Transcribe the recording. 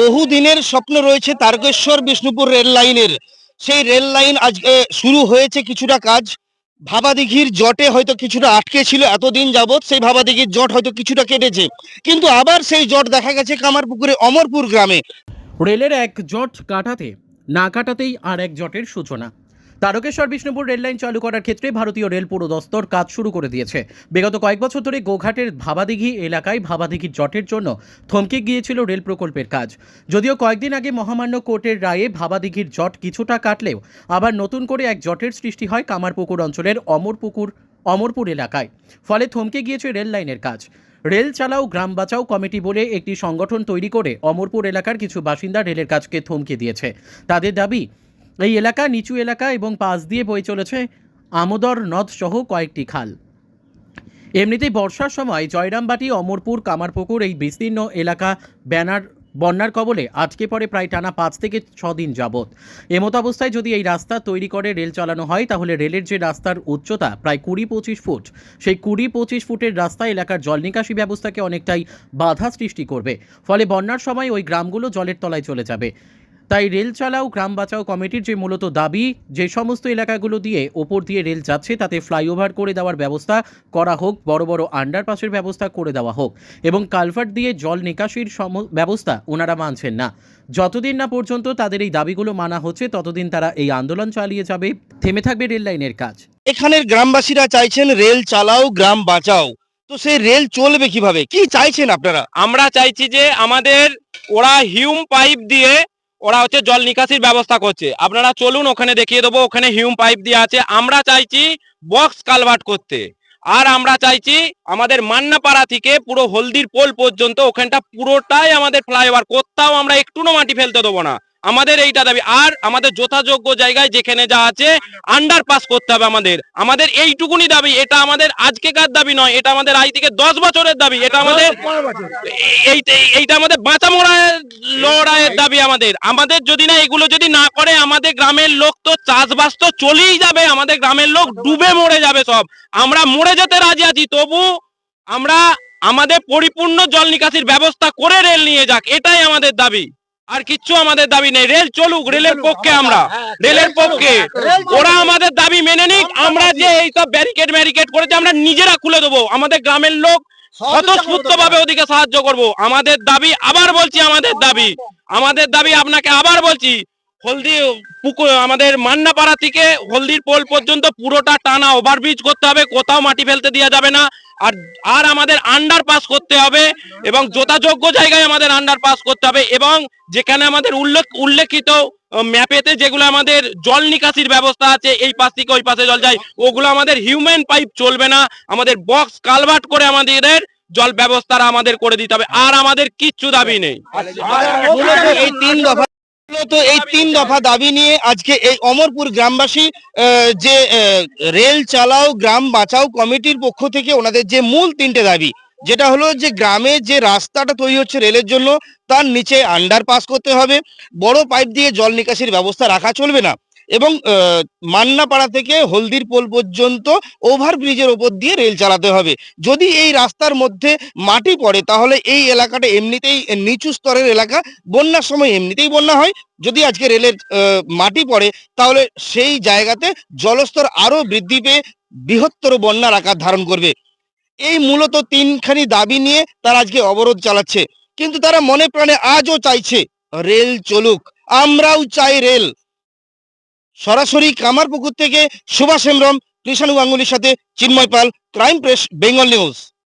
বহুদিনের স্বপ্ন রয়েছে তারকেশ্বর বিষ্ণুপুর রেল লাইনের। সেই রেল লাইন আজকে শুরু হয়েছে কিছুটা কাজ। ভাবাদিঘির জটে হয়তো কিছুটা আটকে ছিল এতদিন যাবৎ, সেই ভাবাদিঘির জট হয়তো কিছুটা কেটেছে। কিন্তু আবার সেই জট দেখা গেছে কামারপুকুরে অমরপুর গ্রামে। রেলের এক জট কাটাতে, না কাটাতেই আর এক জটের সূচনা। তারকেশ্বর বিষ্ণুপুর রেল লাইন চালু করার ক্ষেত্রে ভারতীয় রেল পুরো দস্তর কাজ শুরু করে দিয়েছে। বিগত কয়েক বছর ধরে গোঘাটের ভাবাদিঘি এলাকায় ভাবাদিঘির জটের জন্য থমকে গিয়েছিল রেল প্রকল্পের কাজ। যদিও কয়েকদিন আগে মহামান্য কোর্টের রায়ে ভাবাদিঘির জট কিছুটা কাটলেও আবার নতুন করে এক জটের সৃষ্টি হয় কামারপুকুর অঞ্চলের অমরপুকুর অমরপুর এলাকায়। ফলে থমকে গিয়েছে রেল লাইনের কাজ। রেল চালাও, গ্রাম বাঁচাও কমিটি বলে একটি সংগঠন তৈরি করে অমরপুর এলাকার কিছু বাসিন্দা রেলের কাজকে থমকে দিয়েছে। তাদের দাবি এই এলাকা নিচু এলাকা এবং পাশ দিয়ে বয়ে চলেছে আমোদর নদ সহ কয়েকটি খাল। এমনিতেই বর্ষার সময় জয়রামবাটি, অমরপুর, কামারপুকুর এই বিস্তীর্ণ এলাকা ব্যানার বন্যার কবলে আটকে পড়ে প্রায় টানা পাঁচ থেকে দিন যাবৎ। এমত অবস্থায় যদি এই রাস্তা তৈরি করে রেল চালানো হয়, তাহলে রেলের যে রাস্তার উচ্চতা প্রায় কুড়ি পঁচিশ ফুট, সেই কুড়ি পঁচিশ ফুটের রাস্তা এলাকার জল নিকাশি ব্যবস্থাকে অনেকটাই বাধা সৃষ্টি করবে। ফলে বন্যার সময় ওই গ্রামগুলো জলের তলায় চলে যাবে। তাই রেল চালাও, গ্রাম বাঁচাও কমিটির যে মূলত দাবি, যে সমস্ত এলাকাগুলো দিয়ে ওপর দিয়ে রেল যাচ্ছে, তাতে ফ্লাইওভার করে দেওয়ার ব্যবস্থা করা হোক, বড় বড় আন্ডারপাসের ব্যবস্থা করে দেওয়া হোক এবং কালভার্ট দিয়ে জল নিকাশির ব্যবস্থা ওনারা মানছেন না। যতদিন না পর্যন্ত তাদের এই দাবিগুলো মানা হচ্ছে, ততদিন তারা এই আন্দোলন চালিয়ে যাবে। থেমে থাকবে রেল লাইনের কাজ। এখানের গ্রামবাসীরা চাইছেন রেল চালাও, গ্রাম বাঁচাও। তো সেই রেল চলবে কীভাবে? কি চাইছেন আপনারা? আমরা চাইছি যে আমাদের ওরা হিউম পাইপ দিয়ে ওরা হচ্ছে জল নিকাশির ব্যবস্থা করছে। আপনারা চলুন ওখানে দেখিয়ে দেবো ওখানে হিউম পাইপ দিয়ে আছে। আমরা চাইছি বক্স কালভার্ট করতে। আর আমরা চাইছি আমাদের মান্নাপাড়া থেকে পুরো হলদির পোল পর্যন্ত ওখানটা পুরোটাই আমাদের ফ্লাইওভার কোথাও আমরা একটুও মাটি ফেলতে দেবো না। আমাদের এইটা দাবি। আর আমাদের যথাযোগ্য জায়গায় যেখানে যা আছে আন্ডার পাস করতে হবে আমাদের। আমাদের এইটুকুনি দাবি এটা আমাদের আজকেকার দাবি নয় এটা আমাদের আজ থেকে দশ বছরের দাবি এটা আমাদের এই এই- এইটা আমাদের বাঁচা লড়াইয়ের দাবি আমাদের। আমাদের যদি না এগুলো যদি না করে আমাদের গ্রামের লোক তো চাষবাস তো চলেই যাবে। আমাদের গ্রামের লোক ডুবে মরে যাবে সব। আমরা মরে যেতে রাজি আছি তবু আমরা আমাদের পরিপূর্ণ জল নিকাশির ব্যবস্থা করে রেল নিয়ে যাক। এটাই আমাদের দাবি। আর কিচ্ছু আমাদের দাবি নেই। রেল চলুক রেলের পক্ষে আমরা রেলের পক্ষে। ওরা আমাদের দাবি মেনে নিক। আমরা যে এইসব ব্যারিকেড ব্যারিকেড করেছে আমরা নিজেরা খুলে দেবো। আমাদের গ্রামের লোক স্বতঃস্ফূর্ত ওদিকে সাহায্য করব। আমাদের দাবি আবার বলছি, আমাদের দাবি। আমাদের দাবি আপনাকে আবার বলছি, হলদি পুকুর, আমাদের মান্নাপাড়া থেকে হলদির পোল পর্যন্ত পুরোটা টানা ওভারব্রিজ করতে হবে, কোথাও মাটি ফেলতে দেওয়া যাবে না। আর আর আমাদের আন্ডার পাস করতে হবে এবং যথাযোগ্য জায়গায় আমাদের আন্ডার পাস করতে হবে এবং যেখানে আমাদের উল্লেখ উল্লেখিত ম্যাপেতে যেগুলো আমাদের জল নিকাশির ব্যবস্থা আছে এই পাশ থেকে ওই পাশে জল যায় ওগুলো আমাদের হিউম্যান পাইপ চলবে না আমাদের বক্স কালভার্ট করে আমাদের জল ব্যবস্থাটা আমাদের করে দিতে হবে আর আমাদের কিচ্ছু দাবি নেই এই তিন দফা মূলত এই তিন দফা দাবি নিয়ে আজকে এই অমরপুর গ্রামবাসী যে রেল চালাও গ্রাম বাঁচাও কমিটির পক্ষ থেকে ওনাদের যে মূল তিনটে দাবি যেটা হলো যে গ্রামে যে রাস্তাটা তৈরি হচ্ছে রেলের জন্য তার নিচে আন্ডারপাস করতে হবে বড় পাইপ দিয়ে জল নিকাশির ব্যবস্থা রাখা চলবে না। এবং মান্নাপাড়া থেকে হলদির পোল পর্যন্ত ওভার ব্রিজের ওপর দিয়ে রেল চালাতে হবে। যদি এই রাস্তার মধ্যে মাটি পড়ে, তাহলে এই এলাকাটা এমনিতেই নিচু স্তরের এলাকা। বন্যার সময় এমনিতেই বন্যা হয়। যদি আজকে রেলের মাটি পড়ে, তাহলে সেই জায়গাতে জলস্তর আরও বৃদ্ধি পেয়ে বৃহত্তর বন্যার আকার ধারণ করবে। এই মূলত তিনখানি দাবি নিয়ে তারা আজকে অবরোধ চালাচ্ছে। কিন্তু তারা মনে প্রাণে আজও চাইছে, রেল চলুক। আমরাও চাই রেল। সরাসরি কামারপুকুর থেকে সুভাষ হেমব্রম কৃষাণু গাঙ্গুলির সাথে Chinmoy Pal crime press Bengal news.